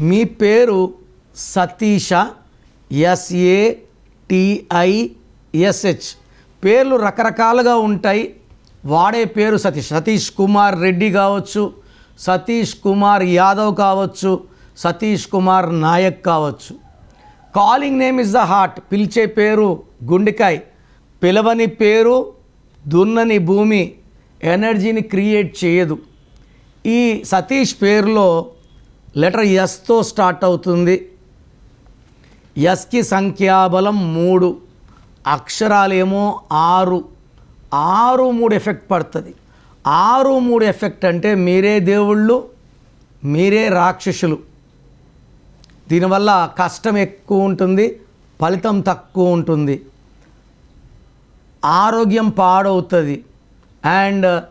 మీ పేరు సతీష ఎస్ఏ టిఐఎస్హెచ్ పేర్లు రకరకాలుగా ఉంటాయి. వాడే పేరు సతీష్. సతీష్ కుమార్ రెడ్డి కావచ్చు సతీష్ కుమార్ యాదవ్ కావచ్చు సతీష్ కుమార్ నాయక్ కావచ్చు. Calling name is the heart. పిలిచే పేరు గుండెకాయ్. పిలవని పేరు దున్నని భూమి. ఎనర్జీని క్రియేట్ చేయదు. ఈ సతీష్ పేరులో లెటర్ ఎస్తో స్టార్ట్ అవుతుంది. ఎస్కి సంఖ్యాబలం మూడు అక్షరాలేమో ఆరు. ఆరు మూడు ఎఫెక్ట్ పడుతుంది. ఆరు మూడు ఎఫెక్ట్ అంటే మీరే దేవుళ్ళు మీరే రాక్షసులు. దీనివల్ల కష్టం ఎక్కువ ఉంటుంది ఫలితం తక్కువ ఉంటుంది. ఆరోగ్యం పాడవుతుంది. అండ్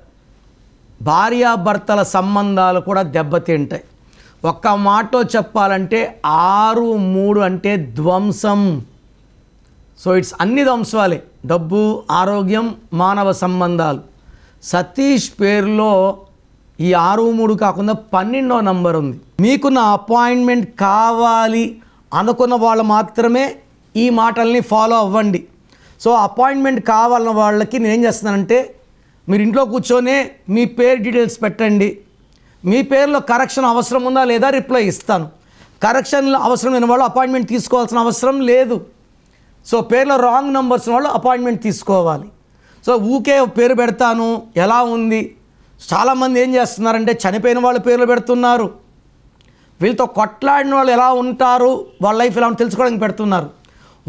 భార్యాభర్తల సంబంధాలు కూడా దెబ్బతింటాయి. ఒక్క మాట చెప్పాలంటే ఆరు మూడు అంటే ధ్వంసం. సో ఇట్స్ అన్ని ధ్వంసాలే. డబ్బు ఆరోగ్యం మానవ సంబంధాలు. సతీష్ పేరులో ఈ ఆరు మూడు కాకుండా పన్నెండో నంబర్ ఉంది. మీకు నా అపాయింట్మెంట్ కావాలి అనుకున్న వాళ్ళు మాత్రమే ఈ మాటల్ని ఫాలో అవ్వండి. సో అపాయింట్మెంట్ కావాలన్న వాళ్ళకి నేను ఏం చేస్తున్నానంటే మీరు ఇంట్లో కూర్చొనే మీ పేరు డీటెయిల్స్ పెట్టండి. మీ పేరులో కరెక్షన్ అవసరం ఉందా లేదా రిప్లై ఇస్తాను. కరెక్షన్లో అవసరం లేని వాళ్ళు అపాయింట్మెంట్ తీసుకోవాల్సిన అవసరం లేదు. సో పేర్లో రాంగ్ నెంబర్స్ వాళ్ళు అపాయింట్మెంట్ తీసుకోవాలి. సో ఊకే పేరు పెడతాను. ఎలా ఉంది? చాలామంది ఏం చేస్తున్నారంటే చనిపోయిన వాళ్ళ పేర్లు పెడుతున్నారు. వీళ్ళతో కొట్లాడిన వాళ్ళు ఎలా ఉంటారు? వాళ్ళ లైఫ్ ఎలా తెలుసుకోవడానికి పెడుతున్నారు.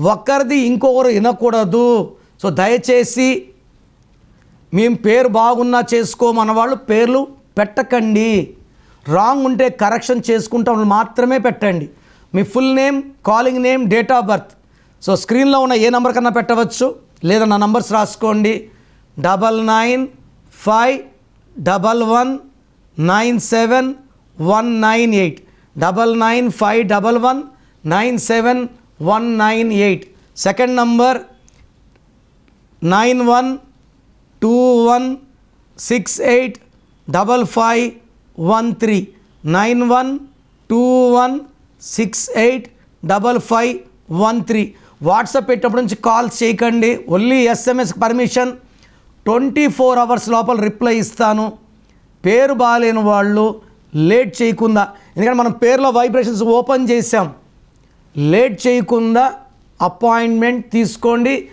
ఒక్కరిది ఇంకొకరు వినకూడదు. సో దయచేసి మేము పేరు బాగున్నా చేసుకోమన్న వాళ్ళు పేర్లు పెట్టకండి. రాంగ్ ఉంటే కరెక్షన్ చేసుకుంటాం మాత్రమే పెట్టండి. మీ full name calling name date of birth. So స్క్రీన్లో ఉన్న ఏ నెంబర్ కన్నా పెట్టవచ్చు? లేదా నా నంబర్స్ రాసుకోండి. Double nine five double one nine seven one nine eight. Double nine five double one nine seven one nine eight. Second number nine one two one six eight double five one three nine one two one six eight double five one three. WhatsApp పెట్టినప్పటి నుంచి calls చేయకండి. Only SMS permission. Twenty four hours లోపల reply ఇస్తాను. పేరు బాగాలేని వాళ్ళు late చేయకుండా ఎందుకంటే మనం పేర్లో వైబ్రేషన్స్ ఓపెన్ చేసాం లేట్ చేయకుండా అపాయింట్మెంట్ తీసుకోండి.